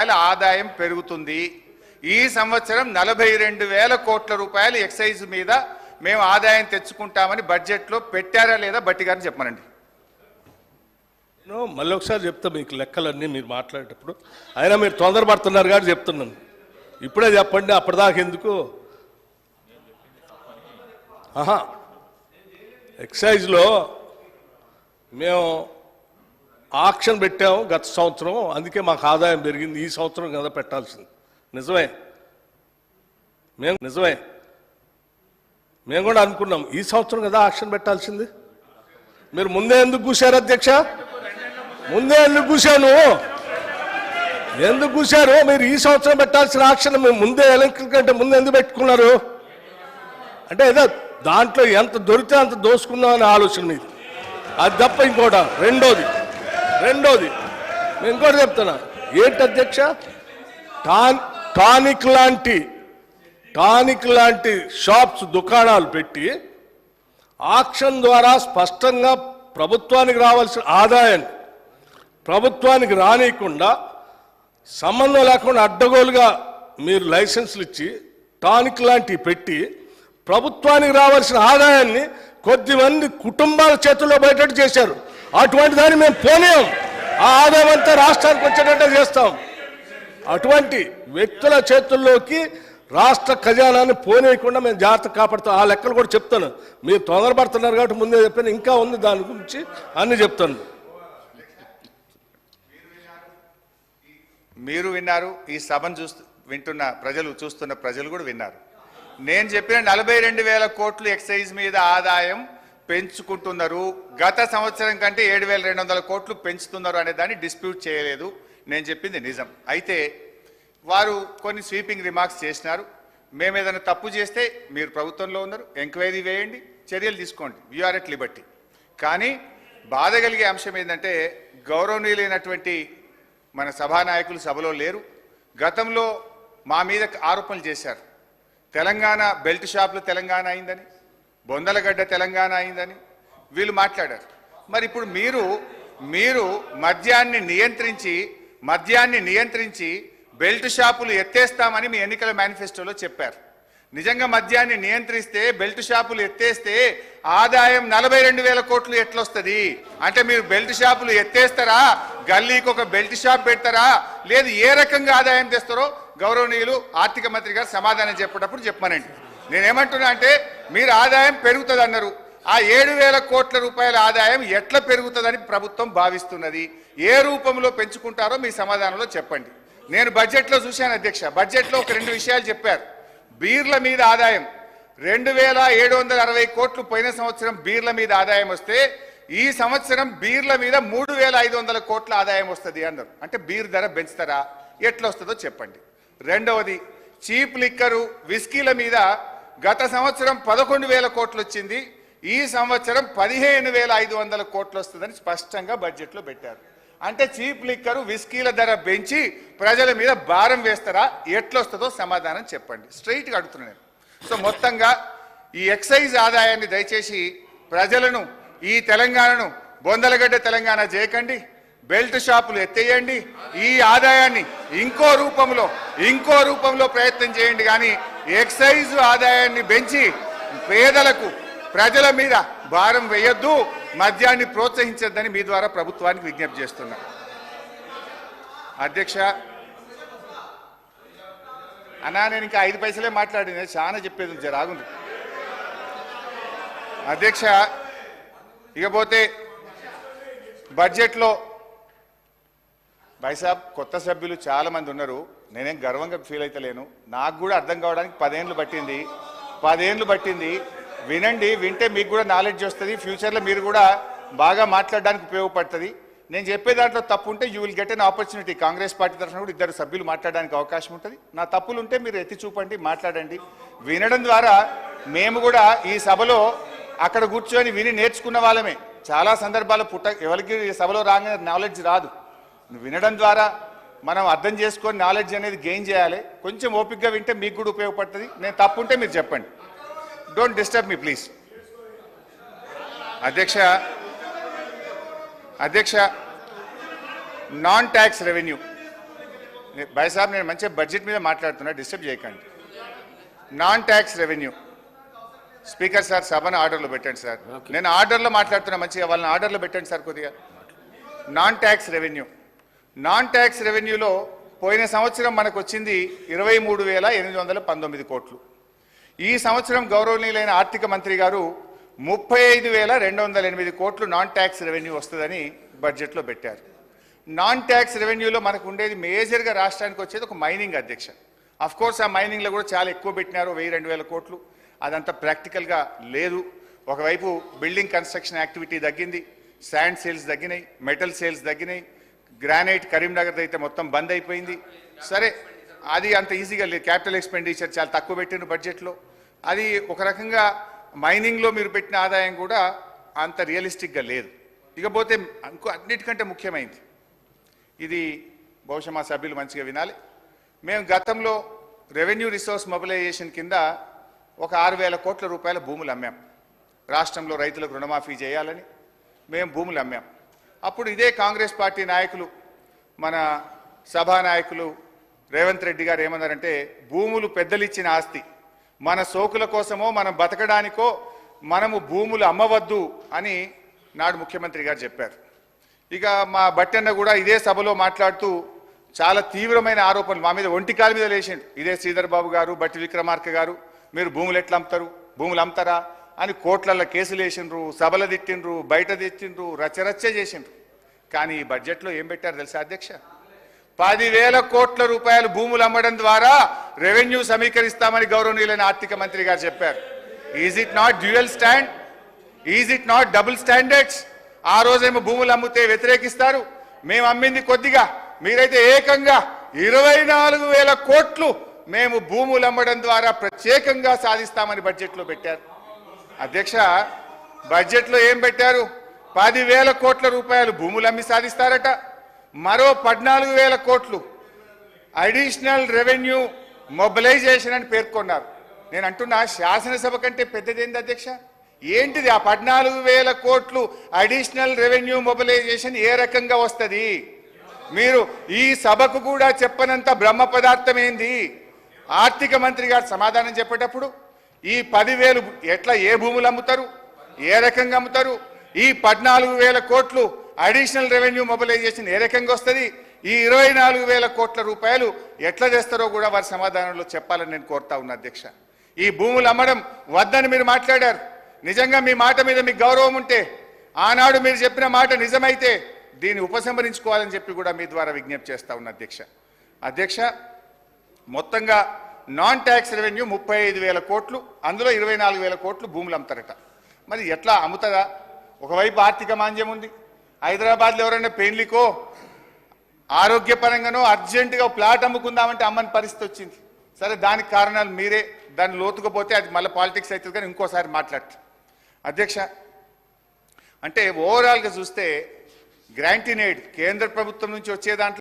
రూపాయల ఆదాయం పెరుగుతుంది. ఈ సంవత్సరం నలభై రెండు వేల కోట్ల రూపాయలు ఎక్సైజ్ మీద మేము ఆదాయం తెచ్చుకుంటామని బడ్జెట్లో పెట్టారా లేదా బట్టి గారిని చెప్పమనండి. మళ్ళీ ఒకసారి చెప్తా మీకు లెక్కలన్నీ మీరు మాట్లాడేటప్పుడు. అయినా మీరు తొందరపడుతున్నారు కాబట్టి చెప్తున్నాను. ఇప్పుడే చెప్పండి అప్పటిదాకా ఎందుకు? ఆహా ఎక్సైజ్లో మేము ఆక్షన్ పెట్టాము గత సంవత్సరం. అందుకే మాకు ఆదాయం పెరిగింది. ఈ సంవత్సరం కదా పెట్టాల్సింది. నిజమే. మేము నిజమే. మేము కూడా అనుకున్నాం. ఈ సంవత్సరం కదా ఆక్షన్ పెట్టాల్సింది. మీరు ముందే ఎందుకు కూశారు అధ్యక్ష? ముందే ఎందుకు కూశాను? ఎందుకు కూశారు? మీరు ఈ సంవత్సరం పెట్టాల్సిన ఆక్షన్ మేము ముందే ఎలక్ట్రిక్ కంటే ముందే ఎందుకు పెట్టుకున్నారు? అంటే ఏదో దాంట్లో ఎంత దొరికితే అంత దోసుకుందాం అనే ఆలోచన మీది. అది తప్ప ఇంకోట. రెండోది రెండోది నేను ఇంకోటి చెప్తున్నా. ఏంటి అధ్యక్ష? టాన్ టానిక్ లాంటి టానిక్ లాంటి షాప్స్ దుకాణాలు పెట్టి ఆక్షన్ ద్వారా స్పష్టంగా ప్రభుత్వానికి రావాల్సిన ఆదాయాన్ని ప్రభుత్వానికి రానియకుండా సంబంధం లేకుండా అడ్డగోలుగా మీరు లైసెన్సులు ఇచ్చి టానిక్ లాంటివి పెట్టి ప్రభుత్వానికి రావాల్సిన ఆదాయాన్ని కొద్దిమంది కుటుంబాల చేతుల్లో బయటట్టు చేశారు. అటువంటి దాన్ని మేము పోనీయం ఆ ఆదాయం అంతా రాష్ట్రానికి వచ్చేటట్టే చేస్తాం. అటువంటి వ్యక్తుల చేతుల్లోకి రాష్ట్ర ఖజానాన్ని పోనీయకుండా మేము జాగ్రత్త కాపాడుతాం. ఆ లెక్కలు కూడా చెప్తాను. మీరు తొందరపడుతున్నారు కాబట్టి ముందే చెప్పాను. ఇంకా ఉంది దాని గురించి అన్ని చెప్తాను. మీరు విన్నారు ఈ సభను చూస్తూ వింటున్న ప్రజలు చూస్తున్న ప్రజలు కూడా విన్నారు. నేను చెప్పిన నలభై రెండు వేల కోట్లు ఎక్సైజ్ మీద ఆదాయం పెంచుకుంటున్నారు. గత సంవత్సరం కంటే ఏడు వేల రెండు వందల కోట్లు పెంచుతున్నారు అనే దాన్ని డిస్ప్యూట్ చేయలేదు. నేను చెప్పింది నిజం. అయితే వారు కొన్ని స్వీపింగ్ రిమార్క్స్ చేసినారు. మేము ఏదైనా తప్పు చేస్తే మీరు ప్రభుత్వంలో ఉన్నారు. ఎంక్వైరీ వేయండి. చర్యలు తీసుకోండి. యూఆర్ ఎట్ లిబర్టీ కానీ బాధ కలిగే అంశం ఏంటంటే గౌరవనీయులైనటువంటి మన సభానాయకులు సభలో లేరు. గతంలో మా మీద ఆరోపణలు చేశారు. తెలంగాణ బెల్ట్ షాపులు తెలంగాణ అయిందని. బొందలగడ్డ తెలంగాణ అయిందని వీళ్ళు మాట్లాడారు. మరి ఇప్పుడు మీరు మీరు మద్యాన్ని నియంత్రించి మద్యాన్ని నియంత్రించి బెల్ట్ షాపులు ఎత్తేస్తామని మీ ఎన్నికల మేనిఫెస్టోలో చెప్పారు. నిజంగా మద్యాన్ని నియంత్రిస్తే బెల్ట్ షాపులు ఎత్తేస్తే ఆదాయం నలభై రెండు వేల కోట్లు ఎట్లొస్తుంది? అంటే మీరు బెల్ట్ షాపులు ఎత్తేస్తారా? గల్లీకి ఒక బెల్ట్ షాప్ పెడతారా? లేదు ఏ రకంగా ఆదాయం తెస్తారో గౌరవనీయులు ఆర్థిక మంత్రి గారు సమాధానం చెప్పేటప్పుడు చెప్పమనండి. నేనేమంటున్నా అంటే మీరు ఆదాయం పెరుగుతుంది అన్నారు ఆ ఏడు వేల కోట్ల రూపాయల ఆదాయం ఎట్లా పెరుగుతుందని ప్రభుత్వం భావిస్తున్నది. ఏ రూపంలో పెంచుకుంటారో మీ సమాధానంలో చెప్పండి. నేను బడ్జెట్లో చూశాను అధ్యక్ష. బడ్జెట్లో ఒక రెండు విషయాలు చెప్పారు. బీర్ల మీద ఆదాయం. రెండు వేల ఏడు వందల అరవై కోట్లు పోయిన సంవత్సరం బీర్ల మీద ఆదాయం వస్తే ఈ సంవత్సరం బీర్ల మీద మూడు వేల ఐదు వందల కోట్ల ఆదాయం వస్తుంది అన్నారు. అంటే బీర్ ధర పెంచుతారా? ఎట్లా వస్తుందో చెప్పండి. రెండవది చీప్ లిక్కరు విస్కీల మీద గత సంవత్సరం పదకొండు వేల కోట్లు వచ్చింది ఈ సంవత్సరం పదిహేను వేల ఐదు వందల కోట్లు వస్తుందని స్పష్టంగా బడ్జెట్లో పెట్టారు. అంటే చీప్ లిక్కరు విస్కీల ధర పెంచి ప్రజల మీద భారం వేస్తారా ఎట్లొస్తుందో సమాధానం చెప్పండి. స్ట్రైట్గా అడుగుతున్నాను సో మొత్తంగా ఈ ఎక్సైజ్ ఆదాయాన్ని దయచేసి ప్రజలను ఈ తెలంగాణను బొందలగడ్డ తెలంగాణ చేయకండి బెల్ట్ షాపులు ఎత్తేయండి. ఈ ఆదాయాన్ని ఇంకో రూపంలో ఇంకో రూపంలో ప్రయత్నం చేయండి. కానీ ఎక్సైజ్ ఆదాయాన్ని పెంచి పేదలకు ప్రజల మీద భారం వేయొద్దు మద్యాన్ని ప్రోత్సహించొద్దని మీ ద్వారా ప్రభుత్వానికి విజ్ఞప్తి చేస్తున్నా. అధ్యక్ష అన్నా నేను ఇంకా ఐదు పైసలే మాట్లాడింది చాలా చెప్పేది ఉంది, అధ్యక్ష ఇకపోతే బడ్జెట్లో బైసాబ్ కొత్త సభ్యులు చాలా మంది ఉన్నారు. నేనేం గర్వంగా ఫీల్ అవుతలేను నాకు కూడా అర్థం కావడానికి పదేళ్ళు పట్టింది. పదేళ్ళు పట్టింది. వినండి వింటే మీకు కూడా నాలెడ్జ్ వస్తుంది. ఫ్యూచర్లో మీరు కూడా బాగా మాట్లాడడానికి ఉపయోగపడుతుంది. నేను చెప్పే దాంట్లో తప్పు ఉంటే you will get an opportunity Congress party తరఫున కూడా ఇద్దరు సభ్యులు మాట్లాడడానికి అవకాశం ఉంటుంది. నా తప్పులు ఉంటే మీరు ఎత్తి చూపండి మాట్లాడండి. వినడం ద్వారా మేము కూడా ఈ సభలో అక్కడ కూర్చొని విని నేర్చుకున్న వాళ్ళమే. చాలా సందర్భాలు పుట్ట ఎవరికి సభలో రాగానే నాలెడ్జ్ రాదు. వినడం ద్వారా మనం అర్థం చేసుకొని నాలెడ్జ్ అనేది గెయిన్ చేయాలి. కొంచెం ఓపిక్గా వింటే మీకు కూడా ఉపయోగపడుతుంది. నేను తప్పుంటే మీరు చెప్పండి. డోంట్ డిస్టర్బ్ మీ ప్లీజ్ అధ్యక్ష అధ్యక్ష నాన్ ట్యాక్స్ రెవెన్యూ బైసాబ్ నేను మంచిగా బడ్జెట్ మీద మాట్లాడుతున్నా డిస్టర్బ్ చేయకండి. Non tax revenue speaker sir సభను ఆర్డర్లో పెట్టండి సార్. నేను ఆర్డర్లో మాట్లాడుతున్నా మంచిగా వాళ్ళని ఆర్డర్లో పెట్టండి సార్ కొద్దిగా. Non tax revenue non tax రెవెన్యూలో పోయిన సంవత్సరం మనకు వచ్చింది ఇరవై మూడు వేల ఎనిమిది వందల పంతొమ్మిది కోట్లు. ఈ సంవత్సరం గౌరవనీయులైన ఆర్థిక మంత్రి గారు ముప్పై ఐదు వేల రెండు వందల ఎనిమిది కోట్లు నాన్ ట్యాక్స్ రెవెన్యూ వస్తుందని బడ్జెట్లో పెట్టారు. నాన్ ట్యాక్స్ రెవెన్యూలో మనకు ఉండేది మేజర్గా రాష్ట్రానికి వచ్చేది ఒక మైనింగ్ అధ్యక్ష. అఫ్ కోర్స్ ఆ మైనింగ్లో కూడా చాలా ఎక్కువ పెట్టినారు వెయ్యి రెండు వేల కోట్లు. అదంతా ప్రాక్టికల్గా లేదు. ఒకవైపు బిల్డింగ్ కన్స్ట్రక్షన్ యాక్టివిటీ తగ్గింది శాండ్ సేల్స్ తగ్గినాయి మెటల్ సేల్స్ తగ్గినాయి గ్రానైట్ కరీంనగర్ అయితే మొత్తం బంద్ అయిపోయింది. సరే అది అంత ఈజీగా లేదు. క్యాపిటల్ ఎక్స్పెండిచర్ చాలా తక్కువ పెట్టిన బడ్జెట్లో. అది ఒక రకంగా మైనింగ్లో మీరు పెట్టిన ఆదాయం కూడా అంత రియలిస్టిక్గా లేదు. ఇకపోతే ఇంకో అన్నిటికంటే ముఖ్యమైనది ఇది బహుశా మా సభ్యులు మంచిగా వినాలి. మేము గతంలో రెవెన్యూ రిసోర్స్ మొబిలైజేషన్ కింద ఒక ఆరు వేల కోట్ల రూపాయల భూములు అమ్మాం. రాష్ట్రంలో రైతులకు రుణమాఫీ చేయాలని మేము భూములు అమ్మాం. అప్పుడు ఇదే కాంగ్రెస్ పార్టీ నాయకులు మన సభా నాయకులు రేవంత్ రెడ్డి గారు ఏమన్నారంటే భూములు పెద్దలిచ్చిన ఆస్తి మన సోకుల కోసమో మనం బతకడానికో మనము భూములు అమ్మవద్దు అని నాడు ముఖ్యమంత్రి గారు చెప్పారు. ఇక మా బట్టన్న కూడా ఇదే సభలో మాట్లాడుతూ చాలా తీవ్రమైన ఆరోపణలు మా మీద ఒంటికాల మీద లేచిండు. ఇదే శ్రీధర్ బాబు గారు బట్టి విక్రమార్క గారు మీరు భూములు ఎట్లా అమ్ముతారు? భూములు అమ్ముతారా? అని కోట్లల్లో కేసులు వేసిండ్రు సభలు తిట్టిండ్రు బయట తెచ్చిండ్రు రచరచ్చ చేసిండ్రు. కానీ ఈ బడ్జెట్లో ఏం పెట్టారు తెలుసా అధ్యక్ష? పదివేల కోట్ల రూపాయలు భూములు అమ్మడం ద్వారా రెవెన్యూ సమీకరిస్తామని గౌరవనీయులైన ఆర్థిక మంత్రి గారు చెప్పారు. Is it not dual stand is it not double standards ఆ రోజేమో భూములు అమ్మితే వ్యతిరేకిస్తారు. మేము అమ్మింది కొద్దిగా మీరైతే ఏకంగా ఇరవై నాలుగు వేల కోట్లు మేము భూములు అమ్మడం ద్వారా ప్రత్యేకంగా సాధిస్తామని బడ్జెట్లో పెట్టారు. అధ్యక్ష బడ్జెట్లో ఏం పెట్టారు? పదివేల కోట్ల రూపాయలు భూములు అమ్మి సాధిస్తారట. మరో పద్నాలుగు వేల కోట్లు అడిషనల్ రెవెన్యూ మొబిలైజేషన్ అని పేర్కొన్నారు. నేను అంటున్నా శాసనసభ కంటే పెద్దదేంది అధ్యక్ష? ఏంటిది ఆ పద్నాలుగు వేల కోట్లు అడిషనల్ రెవెన్యూ మొబిలైజేషన్ ఏ రకంగా వస్తుంది? మీరు ఈ సభకు కూడా చెప్పనంత బ్రహ్మ పదార్థం ఏంది? ఆర్థిక మంత్రి గారు సమాధానం చెప్పేటప్పుడు ఈ పదివేలు ఎట్లా ఏ భూములు అమ్ముతారు? ఏ రకంగా అమ్ముతారు? ఈ పద్నాలుగు వేల కోట్లు అడిషనల్ రెవెన్యూ మొబిలైజేషన్ ఏ రకంగా వస్తుంది? ఈ ఇరవై నాలుగు వేల కోట్ల రూపాయలు ఎట్లా చేస్తారో కూడా వారి సమాధానంలో చెప్పాలని నేను కోరుతా ఉన్నా అధ్యక్ష. ఈ భూములు అమ్మడం వద్దని మీరు మాట్లాడారు. నిజంగా మీ మాట మీద మీకు గౌరవం ఉంటే ఆనాడు మీరు చెప్పిన మాట నిజమైతే దీన్ని ఉపసంహరించుకోవాలని చెప్పి కూడా మీ ద్వారా విజ్ఞప్తి చేస్తా ఉన్నా అధ్యక్ష. అధ్యక్ష మొత్తంగా నాన్ ట్యాక్స్ రెవెన్యూ ముప్పై ఐదు వేల కోట్లు అందులో ఇరవై నాలుగు వేల కోట్లు భూములు అమ్ముతారట. మరి ఎట్లా అమ్ముతుందా ఒకవైపు ఆర్థిక మాంద్యం ఉంది. హైదరాబాద్లో ఎవరైనా పెయిన్లికో ఆరోగ్యపరంగానో అర్జెంటుగా ప్లాట్ అమ్ముకుందామంటే అమ్మని పరిస్థితి వచ్చింది. సరే దానికి కారణాలు మీరే దాన్ని లోతుకుపోతే అది మళ్ళీ పాలిటిక్స్ అవుతుంది కానీ ఇంకోసారి మాట్లాడట అధ్యక్ష అంటే ఓవరాల్గా చూస్తే గ్రాంటీనేడ్ కేంద్ర ప్రభుత్వం నుంచి వచ్చే దాంట్లో